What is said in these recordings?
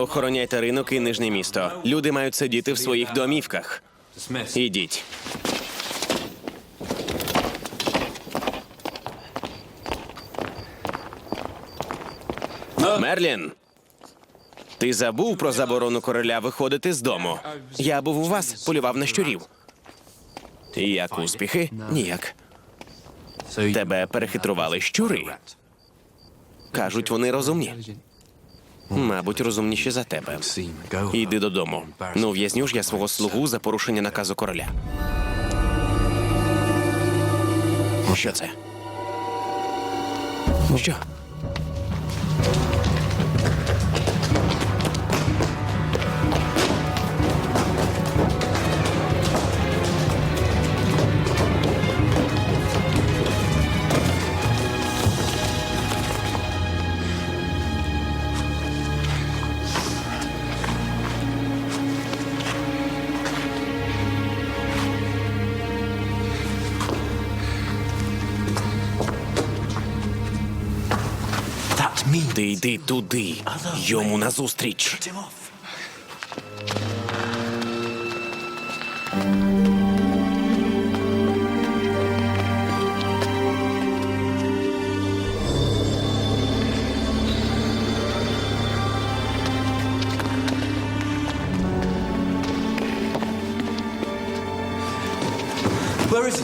Охороняйте ринок і нижнє місто. Люди мають сидіти в своїх домівках. Ідіть. Мерлін. Ти забув про заборону короля виходити з дому. Я був у вас, полював на щурів. Як успіхи? Ніяк. Тебе перехитрували щури. Кажуть, вони розумні. Мабуть, розумніші за тебе. Іди додому. Ну, в'язню ж я свого слугу за порушення наказу короля. Що це? Що? Ти йди туди, йому назустріч.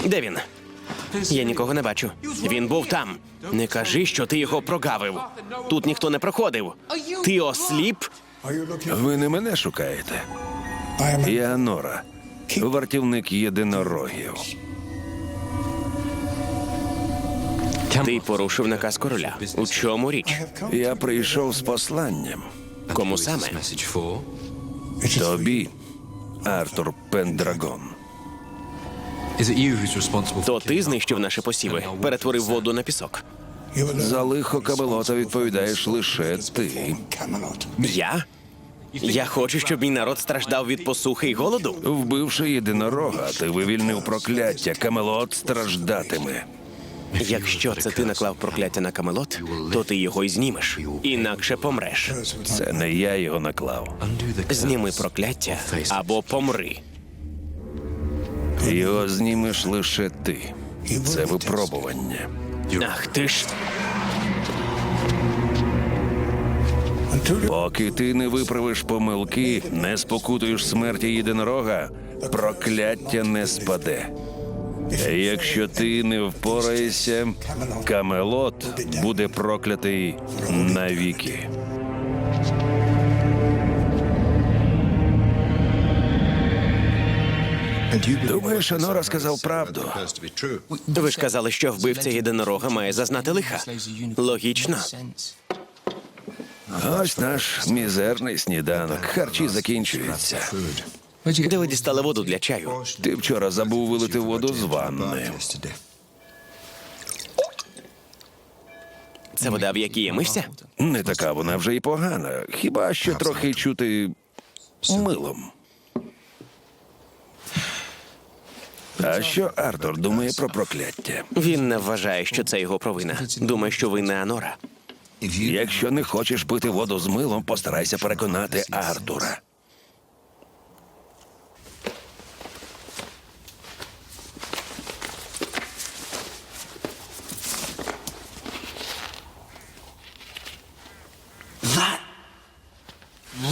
Де він? Я нікого не бачу. Він був там. Не кажи, що ти його прогавив. Тут ніхто не проходив. Ти осліп? Ви не мене шукаєте. Я Нора, вартівник єдинорогів. Ти порушив наказ короля. У чому річ? Я прийшов з посланням. Кому саме? Тобі, Артур Пендрагон. То ти знищив наші посіви, перетворив воду на пісок. За лихо Камелота відповідаєш лише ти. Я? Я хочу, щоб мій народ страждав від посухи і голоду. Вбивши єдинорога, ти вивільнив прокляття. Камелот страждатиме. Якщо це ти наклав прокляття на Камелот, то ти його й знімеш. Інакше помреш. Це не я його наклав. Зніми прокляття або помри. Його знімеш лише ти. Це випробування. Ах ти ж. Поки ти не виправиш помилки, не спокутуєш смерті єдинорога, прокляття не спаде. Якщо ти не впораєшся, Камелот буде проклятий навіки. Думаєш, Анора сказав правду. Ви ж казали, що вбивця єдинорога має зазнати лиха. Логічно. Ось наш мізерний сніданок. Харчі закінчуються. Де ви дістали воду для чаю? Ти вчора забув вилити воду з ванни. Це вода, в якій я мився? Не така вона вже й погана. Хіба що трохи чути милом. А що Артур думає про прокляття? Він не вважає, що це його провина. Думає, що ви не Анора. Якщо не хочеш пити воду з милом, постарайся переконати Артура.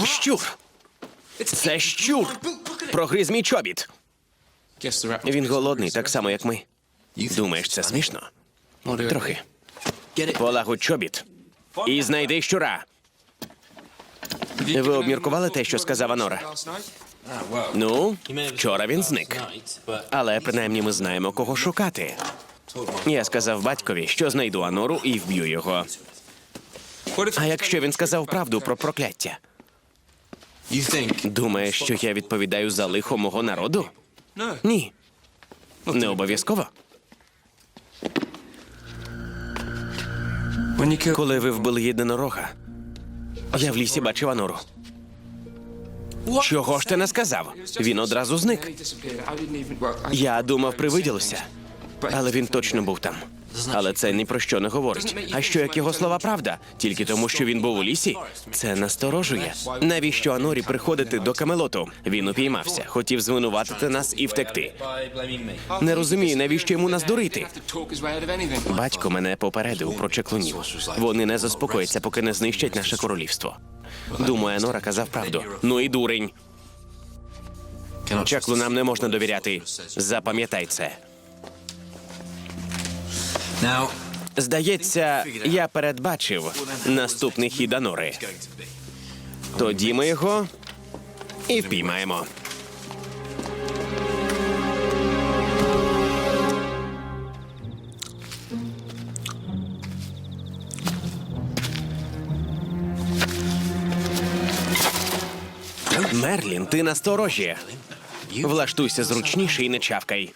Щур! Це щур! Прогриз мій чобіт. Він голодний, так само, як ми. Думаєш, це смішно? Трохи. Полагодь чобіт. І знайди щура. Ви обміркували те, що сказав Анора? Ну, вчора він зник. Але принаймні ми знаємо, кого шукати. Я сказав батькові, що знайду Анору і вб'ю його. А якщо він сказав правду про прокляття? Думаєш, що я відповідаю за лихо мого народу? Ні. Не обов'язково. Коли ви вбили єдинорога, я в лісі бачив Анору. Чого ж ти не сказав? Він одразу зник. Я думав, привиділося. Але він точно був там. Але це ні про що не говорить. А що як його слова правда? Тільки тому, що він був у лісі? Це насторожує. Навіщо Анорі приходити до Камелоту? Він упіймався, хотів звинуватити нас і втекти. Не розумію, навіщо йому нас дурити. Батько мене попередив про чеклунів. Вони не заспокояться, поки не знищать наше королівство. Думаю, Анора казав правду. Ну і дурень. Чаклунам не можна довіряти. Запам'ятай це. Здається, я передбачив наступний хід Анори. Тоді ми його і впіймаємо. Мерлін, ти насторожі. Влаштуйся зручніше і не чавкай.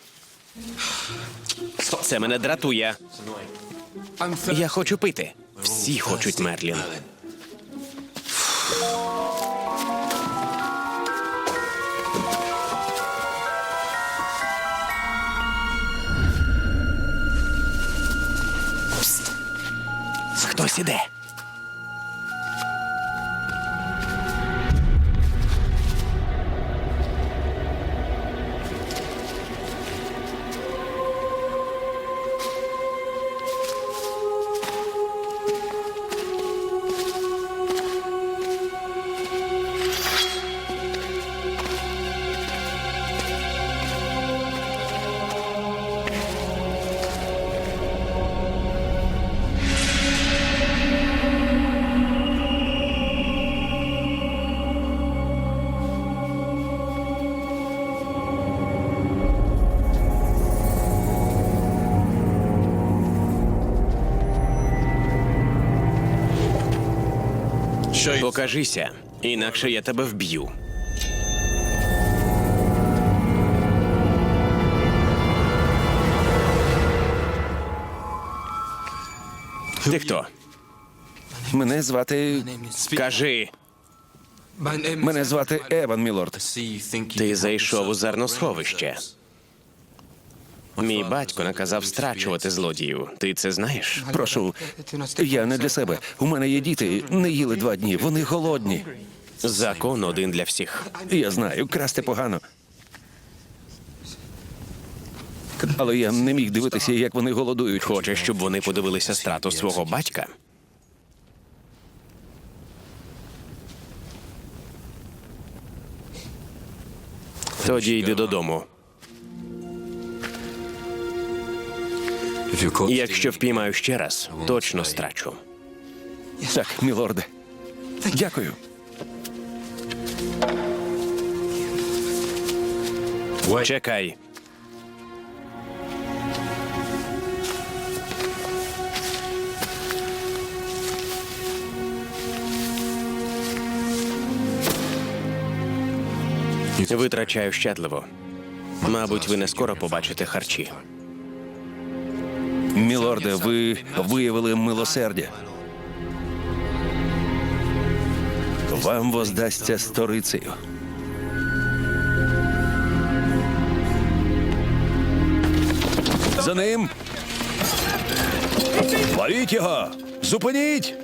Це мене дратує. Я хочу пити. Всі хочуть Мерлін. Хтось іде. You. Покажися, інакше я тебе вб'ю. Ти хто? Мене звати. Кажи, Мене звати Еван Мілорд. Ти зайшов у зерносховище. Мій батько наказав страчувати злодіїв. Ти це знаєш? Прошу, я не для себе. У мене є діти, не їли два дні. Вони голодні. Закон один для всіх. Я знаю, красти погано. Але я не міг дивитися, як вони голодують. Хочеш, щоб вони подивилися страту свого батька? Тоді йди додому. Якщо впіймаю ще раз, точно страчу. Так, мілорде. Дякую. Чекай. Витрачаю щадливо. Мабуть, ви не скоро побачите харчі. Мілорде, ви виявили милосердя. Вам воздасться сторицею. За ним. Ловіть його! Зупиніть!